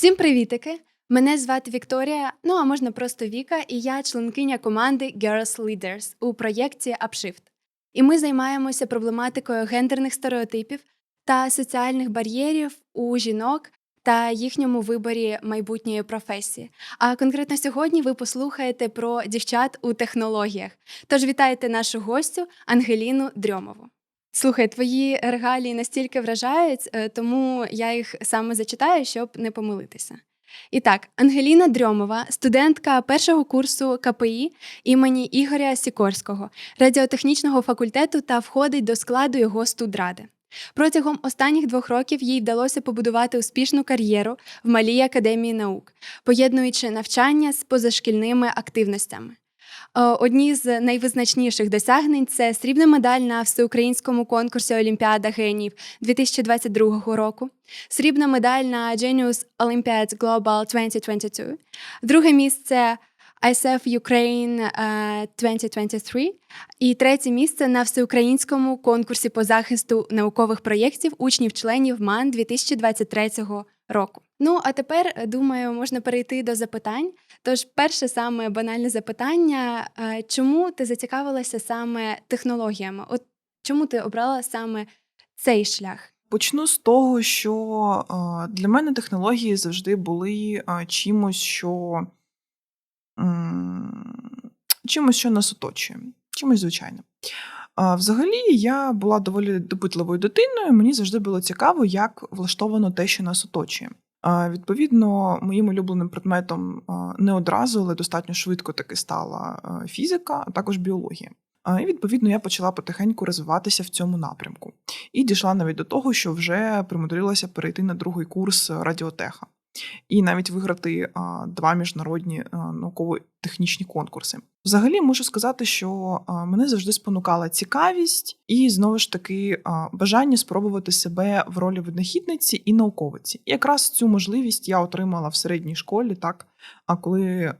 Всім привітики! Мене звати Вікторія, ну а можна просто Віка, і я членкиня команди Girls Leaders у проєкті Upshift. І ми займаємося проблематикою гендерних стереотипів та соціальних бар'єрів у жінок та їхньому виборі майбутньої професії. А конкретно сьогодні ви послухаєте про дівчат у технологіях. Тож вітайте нашу гостю Ангеліну Дрьомову. Слухай, твої регалії настільки вражають, е, тому я їх саме зачитаю, щоб не помилитися. І так, Ангеліна Дрьомова, студентка першого курсу КПІ імені Ігоря Сікорського, радіотехнічного факультету та входить до складу його студради. Протягом останніх двох років їй вдалося побудувати успішну кар'єру в малій академії наук, поєднуючи навчання з позашкільними активностями. Е, Одні з найвизначніших досягнень це срібна медаль на всеукраїнському конкурсі Олімпіада генів 2022 року, срібна медаль на Genius Olympiads Global 2022, друге місце ISF Ukraine е, 2023 і третє місце на всеукраїнському конкурсі по захисту наукових проєктів учнів-членів МАН 2023 року. Ну а тепер е, думаю, можна перейти до запитань. Тож, перше саме банальне запитання: е, чому ти зацікавилася саме технологіями? От чому ти обрала саме цей шлях? Почну з того, що е, для мене технології завжди були чимось, що чимось, що нас оточує, чимось звичайним. Взагалі, я була доволі допитливою дитиною. Мені завжди було цікаво, як влаштовано те, що нас оточує. Відповідно, моїм улюбленим предметом не одразу, але достатньо швидко таки стала фізика, а також біологія. І відповідно я почала потихеньку розвиватися в цьому напрямку. І дійшла навіть до того, що вже примудрилася перейти на другий курс радіотеха. І навіть виграти два міжнародні науково-технічні конкурси. Взагалі можу сказати, що мене завжди спонукала цікавість і знову ж таки бажання спробувати себе в ролі винахідниці і науковиці. І якраз цю можливість я отримала в середній школі, так а коли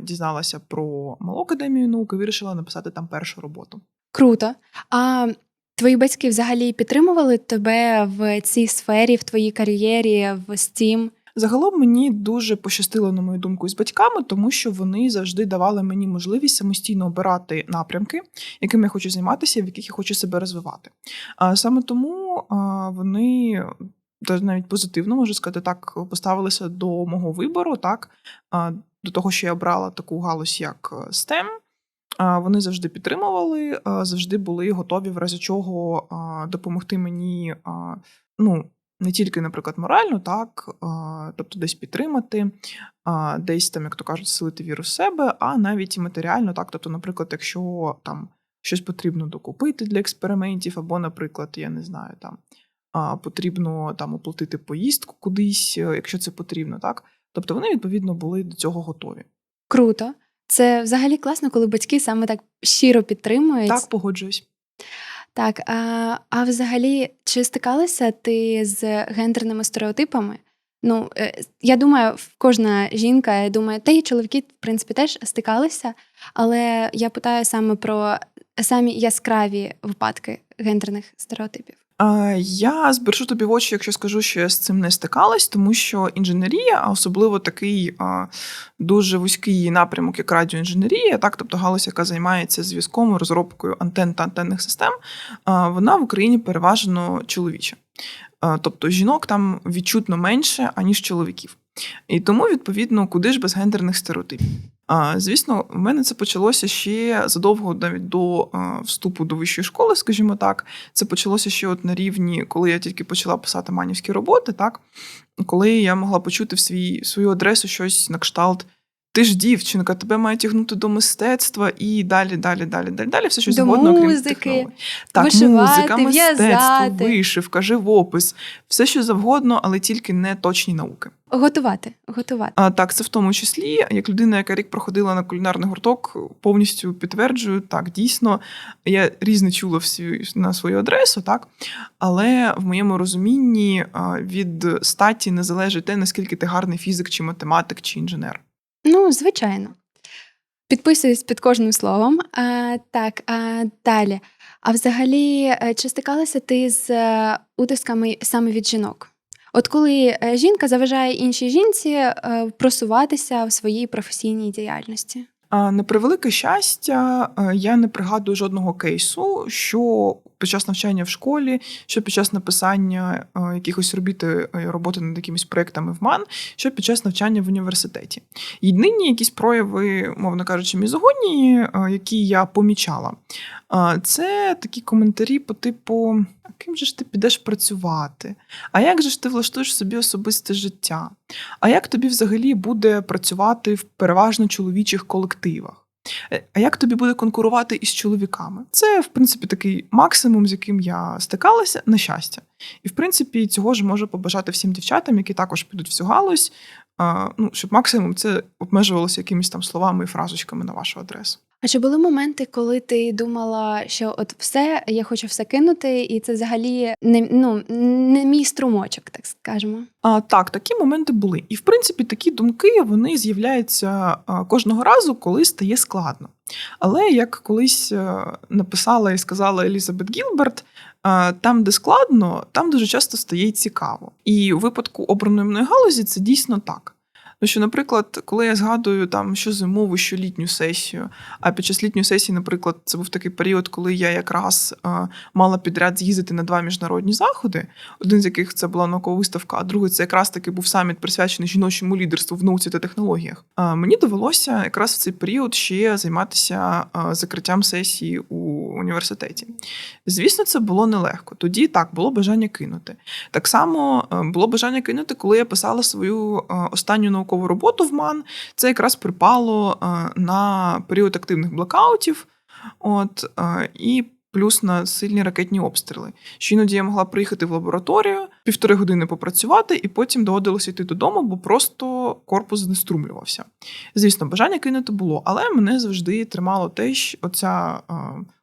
дізналася про малу академію науки, вирішила написати там першу роботу. Круто. А твої батьки взагалі підтримували тебе в цій сфері, в твоїй кар'єрі, в STEAM? Загалом мені дуже пощастило, на мою думку, з батьками, тому що вони завжди давали мені можливість самостійно обирати напрямки, якими я хочу займатися, в яких я хочу себе розвивати. Саме тому вони навіть позитивно можу сказати так, поставилися до мого вибору, так до того, що я обрала таку галузь, як е, STEM. Вони завжди підтримували, завжди були готові, в разі чого допомогти мені. Ну, не тільки, наприклад, морально, так, тобто десь підтримати, десь там, як то кажуть, силити віру в себе, а навіть і матеріально, так. Тобто, наприклад, якщо там щось потрібно докупити для експериментів, або, наприклад, я не знаю, там потрібно там оплатити поїздку кудись, е, якщо це потрібно, так. Тобто вони відповідно були до цього готові. Круто. Це взагалі класно, коли батьки саме так щиро підтримують. Так, погоджуюсь. Так, а, а взагалі, чи стикалася ти з гендерними стереотипами? Ну, е, я думаю, кожна жінка думає, та й чоловіки, в принципі, теж стикалися, але я питаю саме про самі яскраві випадки гендерних стереотипів. А, Я збережу тобі в очі, якщо скажу, що я з цим не стикалась, тому що інженерія, а особливо такий дуже вузький напрямок, як радіоінженерія, так, тобто галузь, яка займається зв'язком, розробкою антен та антенних систем, вона в Україні переважно чоловіча. Тобто жінок там відчутно менше, аніж чоловіків. І тому, відповідно, куди ж без гендерних стереотипів. А, Звісно, в мене це почалося ще задовго навіть до а, вступу до вищої школи, скажімо так. Це почалося ще от на рівні, коли я тільки почала писати манівські роботи, так коли я могла почути в свій свою адресу щось на кшталт. Ти ж дівчинка, тебе має тягнути до мистецтва і далі, далі, далі, далі, далі. Все що До завгодно, окрім музики, технологій. Так, вишивати, музика, мистецтво, в'язати. вишивка, живопис, все що завгодно, але тільки не точні науки. Готувати, готувати. А так, це в тому числі, як людина, яка рік проходила на кулінарний гурток, повністю підтверджую, так, дійсно, я різне чула всі на свою адресу, так. Але в моєму розумінні від статі не залежить те, наскільки ти гарний фізик, чи математик, чи інженер. Ну, звичайно. Підписуюсь під кожним словом. А, так, а, далі. А взагалі, е, чи стикалася ти з е, утисками саме від жінок? От коли е, жінка заважає іншій жінці е, просуватися в своїй професійній діяльності. На превелике щастя, е, я не пригадую жодного кейсу, що під час навчання в школі, що під час написання е, якихось робіти е, роботи над якимись проектами в МАН, що під час навчання в університеті. Єдині якісь прояви, мовно кажучи, мізогонії, е, які я помічала, це такі коментарі по типу: а ким же ж ти підеш працювати? А як же ж ти влаштуєш собі особисте життя? А як тобі взагалі буде працювати в переважно чоловічих колективах? Е, А як тобі буде конкурувати із чоловіками? Це, в принципі, такий максимум, з яким я стикалася, на щастя. І, в принципі, цього ж можу побажати всім дівчатам, які також підуть в цю галузь, ну, щоб максимум це обмежувалося якимись там словами і фразочками на вашу адресу. А чи були моменти, коли ти думала, що от все, я хочу все кинути, і це взагалі не, ну, не мій струмочок, так скажемо? А, так, такі моменти були. І в принципі, такі думки вони з'являються кожного разу, коли стає складно. Але як колись е, написала і сказала Елізабет Гілберт, там, де складно, там дуже часто стає цікаво. І у випадку обраної мною галузі це дійсно так. Тому що, наприклад, коли я згадую там що зимову, що літню сесію, а під час літньої сесії, наприклад, це був такий період, коли я якраз е, мала підряд з'їздити на два міжнародні заходи, один з яких це була наукова виставка, а другий це якраз таки був саміт присвячений жіночому лідерству в науці та технологіях. А мені довелося якраз в цей період ще займатися а, закриттям сесії у університеті. Звісно, це було нелегко. Тоді так було бажання кинути. Так само е, було бажання кинути, коли я писала свою е, останню наукову роботу в МАН. Це якраз припало е, на період активних блокаутів. От е, і плюс на сильні ракетні обстріли. Що іноді я могла приїхати в лабораторію, півтори години попрацювати, і потім доводилося йти додому, бо просто корпус знеструмлювався. Звісно, бажання кинути було, але мене завжди тримало те, що оця е,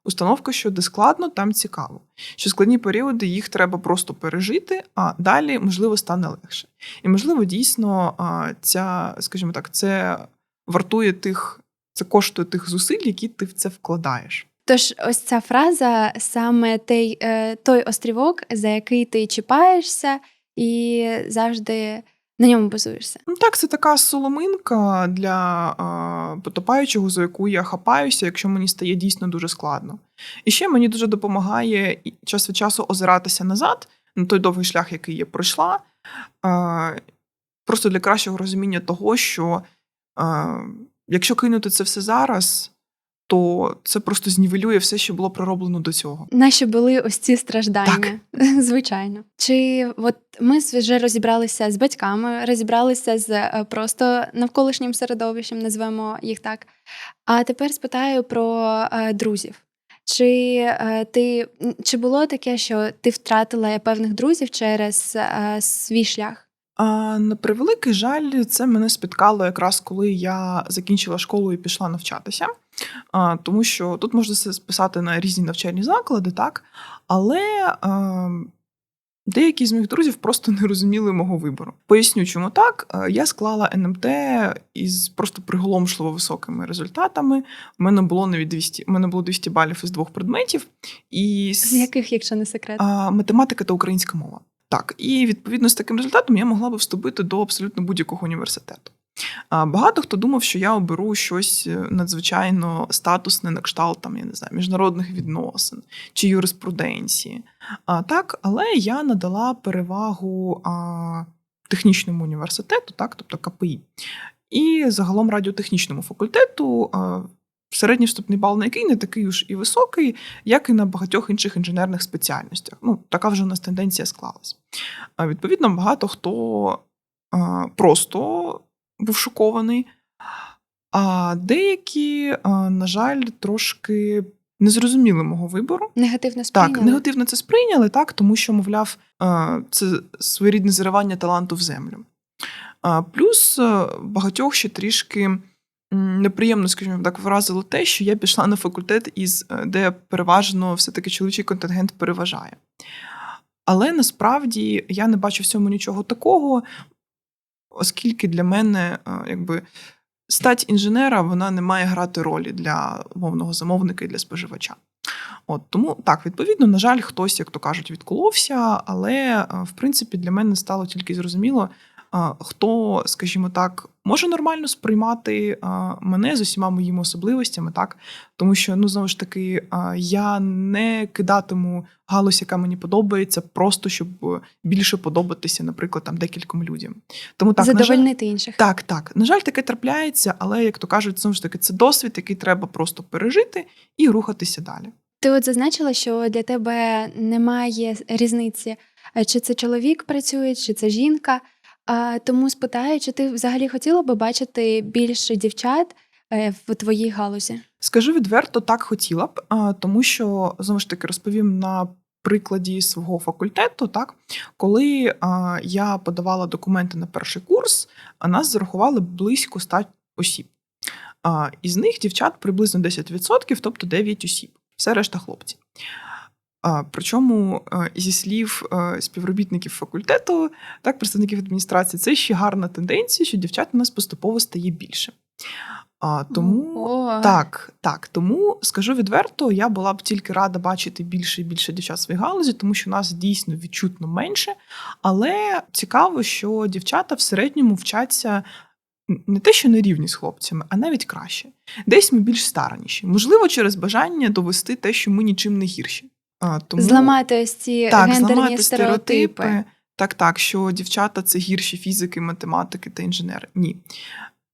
установка, що де складно, там цікаво. Що складні періоди їх треба просто пережити, а далі, можливо, стане легше. І, можливо, дійсно, е, ця, скажімо так, це вартує тих, це коштує тих зусиль, які ти в це вкладаєш. Тож, ось ця фраза саме той, е, той острівок, за який ти чіпаєшся і завжди на ньому базуєшся. Ну так, це така соломинка для е, потопаючого, за яку я хапаюся, якщо мені стає дійсно дуже складно. І ще мені дуже допомагає час від часу озиратися назад на той довгий шлях, який я пройшла. Е, просто для кращого розуміння того, що е, якщо кинути це все зараз, то це просто знівелює все, що було пророблено до цього. Наші були ось ці страждання, звичайно. Чи от ми вже розібралися з батьками, розібралися з е, просто навколишнім середовищем, назвемо їх так. А тепер спитаю про е, друзів. Чи е, ти чи було таке, що ти втратила певних друзів через свій шлях? А, на превеликий жаль, це мене спіткало якраз коли я закінчила школу і пішла навчатися. А, тому що тут можна це списати на різні навчальні заклади, так? Але а, деякі з моїх друзів просто не розуміли мого вибору. Поясню, чому так. Я склала НМТ із просто приголомшливо високими результатами. У мене було навіть 200, у мене було 200 балів із двох предметів. І З яких, якщо не секрет? а, математика та українська мова. Так, і відповідно з таким результатом я могла би вступити до абсолютно будь-якого університету. Багато хто думав, що я оберу щось е, надзвичайно статусне на кшталт там, я не знаю, міжнародних відносин чи юриспруденції. А, так, але я надала перевагу а, технічному університету, так, тобто КПІ, і загалом радіотехнічному факультету. А, Середній вступний бал на який не такий уж і високий, як і на багатьох інших інженерних спеціальностях. Ну, така вже у нас тенденція склалась. А, Відповідно, багато хто а, просто був шокований, а деякі, а, на жаль, трошки не зрозуміли мого вибору. Негативно сприйняли? Так, негативно це сприйняли, так, тому що, мовляв, а, це своєрідне заривання таланту в землю. А, Плюс багатьох ще трішки неприємно, скажімо так, вразило те, що я пішла на факультет, із, е, де переважно все-таки чоловічий контингент переважає. Але насправді я не бачу в цьому нічого такого, оскільки для мене е, якби. Стать інженера вона не має грати ролі для мовного замовника і для споживача. От тому так, відповідно, на жаль, хтось, як то кажуть, відколовся, але е, в принципі для мене стало тільки зрозуміло, хто, скажімо так, може нормально сприймати мене з усіма моїми особливостями, так тому що ну знову ж таки я не кидатиму галузь, яка мені подобається, просто щоб е, більше подобатися, наприклад, там декільком людям. Тому так на жаль, Задовольнити інших. так, так. На жаль, таке трапляється, але як то кажуть, знову ж таки, це досвід, який треба просто пережити і рухатися далі. Ти от зазначила, що для тебе немає різниці, е, чи це чоловік працює, чи це жінка. Тому спитаю, чи ти взагалі хотіла би бачити більше дівчат е, в твоїй галузі? Скажу відверто, так хотіла б, тому що знову ж таки розповім на прикладі свого факультету. Так, коли я подавала документи на перший курс, нас зарахували близько 100 осіб. Із них дівчат приблизно 10%, тобто 9 осіб. Все решта хлопці. Причому зі слів співробітників факультету, так, представників адміністрації, це ще гарна тенденція, що дівчат у нас поступово стає більше. А, тому О, так, так. Тому скажу відверто, я була б тільки рада бачити більше і більше дівчат в своїй галузі, тому що нас дійсно відчутно менше. Але цікаво, що дівчата в середньому вчаться не те, що на рівні з хлопцями, а навіть краще. Десь ми більш стараніші. Можливо, через бажання довести те, що ми нічим не гірші. А, тому... Зламати ось ці так, гендерні зламати стереотипи. стереотипи. Так, так, що дівчата це гірші фізики, математики та інженери. Ні.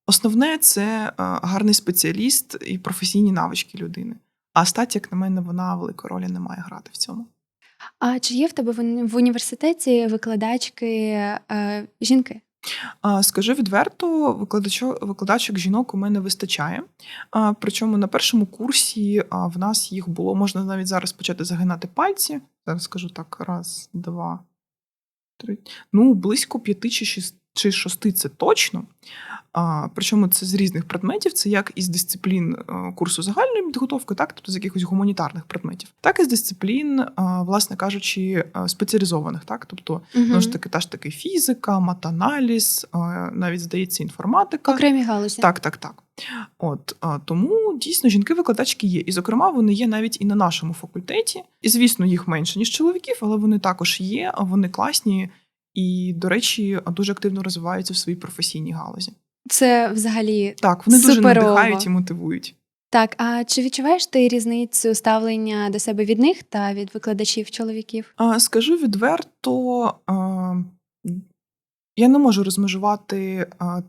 Основне це е, гарний спеціаліст і професійні навички людини. А стать, як на мене, вона великої ролі не має грати в цьому. А чи є в тебе в університеті викладачки е, жінки? Скажу відверто, викладачо, викладачок жінок у мене вистачає. Причому на першому курсі в нас їх було, можна навіть зараз почати загинати пальці. Зараз скажу так: раз, два, три. Ну, близько п'яти чи шість- чи шости це точно. А, Причому це з різних предметів, це як із дисциплін е, курсу загальної підготовки, так, тобто з якихось гуманітарних предметів, так і з дисциплін, власне кажучи, е, спеціалізованих, так, тобто Знову ж таки, та ж таки фізика, матаналіз, е, навіть здається, інформатика. Окремі галузі. Так, так, так. От е, тому дійсно жінки-викладачки є. І, зокрема, вони є навіть і на нашому факультеті. І, звісно, їх менше, ніж чоловіків, але вони також є, вони класні і, до речі, дуже активно розвиваються в своїй професійній галузі. Це взагалі Так, вони дуже надихають і мотивують. так. А чи відчуваєш ти різницю ставлення до себе від них та від викладачів чоловіків? А, Скажу відверто, а, я не можу розмежувати а,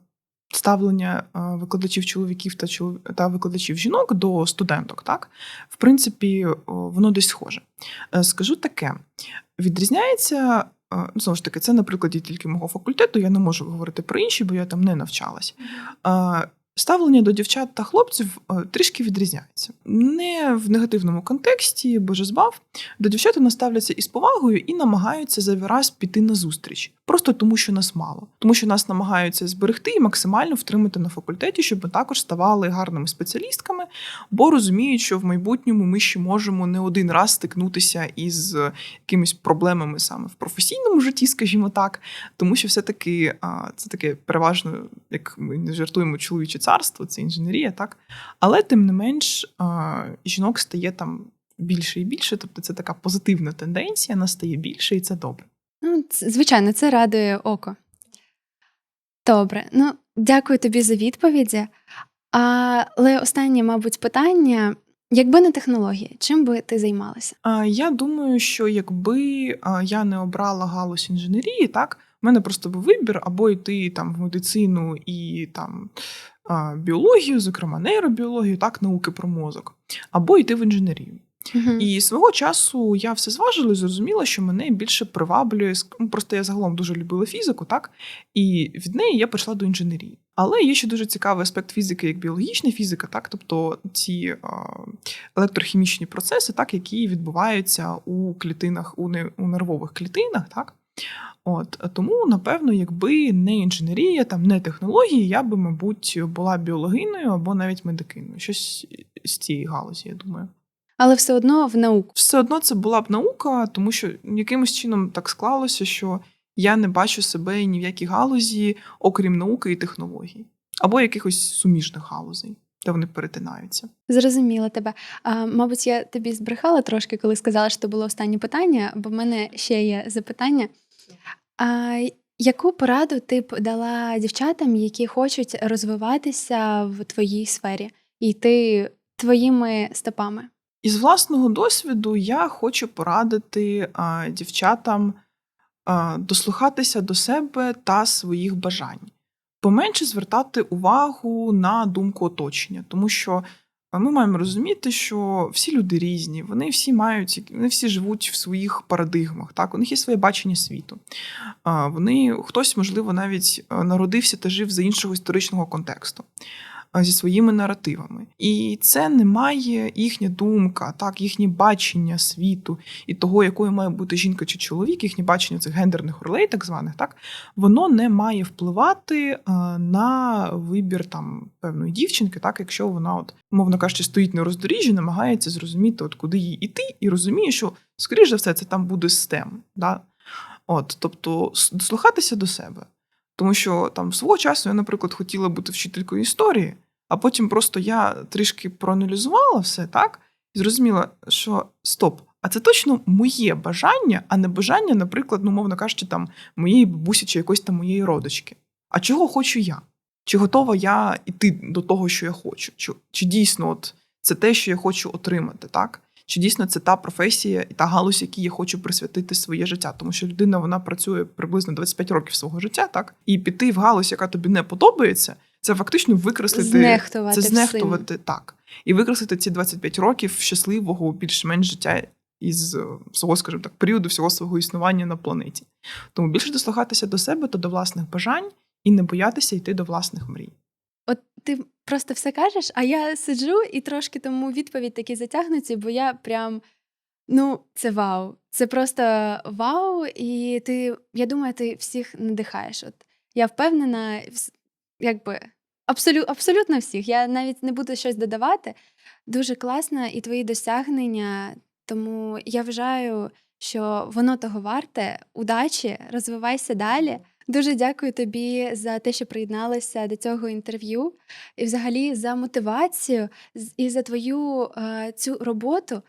ставлення викладачів чоловіків та, та викладачів жінок до студенток. Так? В принципі, воно десь схоже. Е, Скажу таке: відрізняється. Ну, знову ж таки, це на прикладі тільки мого факультету. Я не можу говорити про інші, бо я там не навчалась. Ставлення до дівчат та хлопців е, трішки відрізняється. Не в негативному контексті, боже збав. До дівчат вони ставляться із повагою і намагаються за раз піти на зустріч. Просто тому, що нас мало. Тому що нас намагаються зберегти і максимально втримати на факультеті, щоб ми також ставали гарними спеціалістками, бо розуміють, що в майбутньому ми ще можемо не один раз стикнутися із е, якимись проблемами саме в професійному житті, скажімо так. Тому що все-таки це таке переважно, як ми не жартуємо, чоловіче царство, це інженерія, так. Але тим не менш, жінок стає там більше і більше, тобто це така позитивна тенденція, нас стає більше, і це добре. Ну, звичайно, це радує око. Добре, ну дякую тобі за відповіді. Але останнє, мабуть, питання: якби не технології, чим би ти займалася? Я думаю, що якби я не обрала галузь інженерії, так в мене просто був вибір або йти там в медицину і там біологію, зокрема нейробіологію, так, науки про мозок, або йти в інженерію. Мгм. І свого часу я все зважила і зрозуміла, що мене більше приваблює. ну, Просто я загалом дуже любила фізику, так? І від неї я прийшла до інженерії. Але є ще дуже цікавий аспект фізики, як біологічна фізика, так, тобто ці а, електрохімічні процеси, так, які відбуваються у клітинах, у, не, у нервових клітинах, так. От тому, напевно, якби не інженерія, там не технології, я би, мабуть, була біологиною або навіть медикиною. Щось з цієї галузі, я думаю Але все одно в науку. все одно це була б наука, тому що якимось чином так склалося, що я не бачу себе ні в якій галузі, окрім науки і технологій, або якихось суміжних галузей. де вони перетинаються. Зрозуміла тебе. А, мабуть, я тобі збрехала трошки, коли сказала, що це було останнє питання, бо в мене ще є запитання. А, яку пораду ти б дала дівчатам, які хочуть розвиватися в твоїй сфері? І йти твоїми стопами? Із власного досвіду я хочу порадити а, дівчатам а, дослухатися до себе та своїх бажань, поменше звертати увагу на думку оточення, тому що ми маємо розуміти, що всі люди різні, вони всі мають, вони всі живуть в своїх парадигмах. Так, у них є своє бачення світу. Вони хтось, можливо, навіть народився та жив за іншого історичного контексту зі своїми наративами. І це не має їхня думка, так, їхнє бачення світу і того, якою має бути жінка чи чоловік, їхнє бачення цих гендерних ролей, так званих, так, воно не має впливати на вибір там певної дівчинки, так, якщо вона, от, мовно кажучи, стоїть на роздоріжжі, намагається зрозуміти, от куди їй іти, і розуміє, що, скоріш за все, це там буде STEM. Да? От, тобто, дослухатися до себе. Тому що там свого часу я, наприклад, хотіла бути вчителькою історії, а потім просто я трішки проаналізувала все так і зрозуміла, що стоп, а це точно моє бажання, а не бажання, наприклад, ну, мовно кажучи, там моєї бабусі чи якоїсь там моєї родички. А чого хочу я? Чи готова я йти до того, що я хочу? Чи, чи дійсно от це те, що я хочу отримати, так? Чи дійсно це та професія і та галузь, якій я хочу присвятити своє життя? Тому що людина вона працює приблизно 25 років свого життя, так? І піти в галузь, яка тобі не подобається, це фактично викреслити Знехтувати це всім. так. І викреслити ці 25 років щасливого, більш-менш життя із е, свого, скажімо так, періоду всього свого існування на планеті. Тому більше дослухатися до себе та до власних бажань і не боятися йти до власних мрій. От ти просто все кажеш, а я сиджу і трошки тому відповідь такі затягнуті, бо я прям. Ну, це вау. Це просто вау. І ти, я думаю, ти всіх надихаєш. От я впевнена, якби абсолю, абсолютно всіх. Я навіть не буду щось додавати. Дуже класно, і твої досягнення. Тому я вважаю, що воно того варте. Удачі, розвивайся далі. Дуже дякую тобі за те, що приєдналася до цього інтерв'ю, і взагалі за мотивацію і за твою е, цю роботу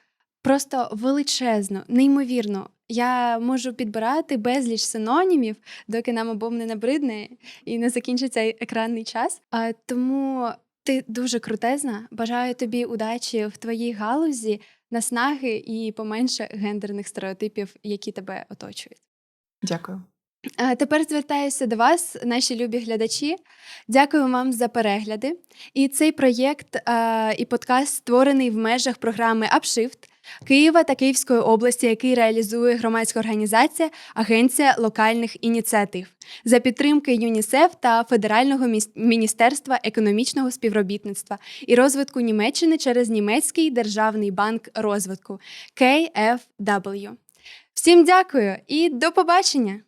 просто величезну, неймовірно. Я можу підбирати безліч синонімів, доки нам обом не набридне і не закінчиться екранний час. А, тому ти дуже крутезна. Бажаю тобі удачі в твоїй галузі, наснаги і поменше гендерних стереотипів, які тебе оточують. Дякую. Тепер звертаюся до вас, наші любі глядачі. Дякую вам за перегляди. І цей проєкт і подкаст створений в межах програми Upshift Києва та Київської області, який реалізує громадська організація Агенція локальних ініціатив за підтримки ЮНІСЕФ та Федерального міністерства економічного співробітництва і розвитку Німеччини через Німецький державний банк розвитку KFW. Всім дякую і до побачення!